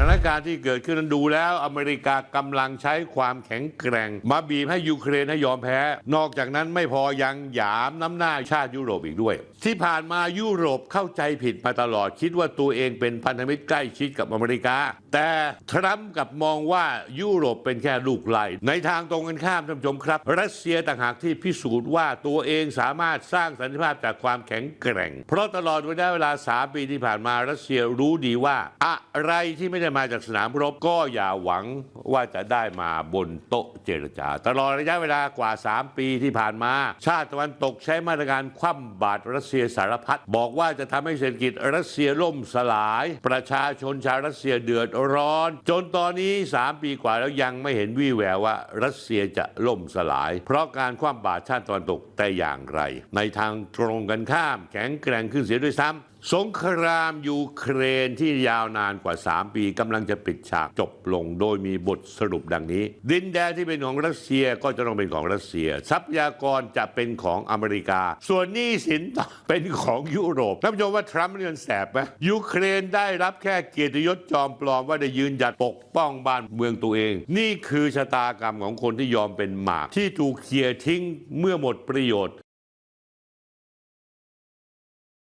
สถานการณ์ที่เกิดขึ้นนั้นดูแล้วอเมริกากำลังใช้ความแข็งแกร่ง มาบีบให้ยูเครนให้ยอมแพ้ นอกจากนั้นไม่พอยังหยามน้ำหน้าชาติยุโรปอีกด้วย ที่ผ่านมายุโรปเข้าใจผิดมาตลอดคิดว่าตัวเองเป็นพันธมิตรใกล้ชิดกับอเมริกา แต่ทรัมป์กับมองว่ายุโรปเป็นแค่ลูกไล่ในทางตรงกันข้ามท่านผู้ชมครับ รัสเซียต่างหากที่พิสูจน์ว่าตัวเองสามารถสร้างสันติภาพจากความแข็งแกร่ง เพราะตลอดเวลา3ปีที่ผ่านมารัสเซียรู้ดีว่า อะไรที่ไม่ได้มาจากสนามรบก็อย่าหวังว่าจะได้มาบนโต๊ะเจรจา ตลอดระยะเวลากว่า 3 ปีที่ผ่านมา ชาติตะวันตกใช้มาตรการคว่ำบาตรรัสเซียสารพัดบอกว่าจะทำให้เศรษฐกิจรัสเซียล่มสลาย ประชาชนชาวรัสเซียเดือดร้อน จนตอนนี้ 3 ปีกว่าแล้วยังไม่เห็นวี่แววว่ารัสเซียจะล่มสลาย เพราะการคว่ำบาตรชาติตะวันตกแต่อย่างไร ในทางตรงกันข้ามแข็งแกร่งขึ้นเสียด้วยซ้ำสงครามยูเครนที่ยาวนานกว่า 3 ปีกำลังจะปิดฉากจบลงโดยมีบทสรุปดังนี้ ดินแดนที่เป็นของรัสเซียก็จะต้องเป็นของรัสเซีย ทรัพยากรจะเป็นของอเมริกา ส่วนหนี้สินเป็นของยุโรปท่านผู้ชมว่าทรัมป์เงินแสบไหมยูเครนได้รับแค่เกียรติยศจอมปลอมว่าได้ยืนหยัดปกป้องบ้านเมืองตัวเอง นี่คือชะตากรรมของคนที่ยอมเป็นหมากที่ถูกเคลียร์ทิ้งเมื่อหมดประโยชน์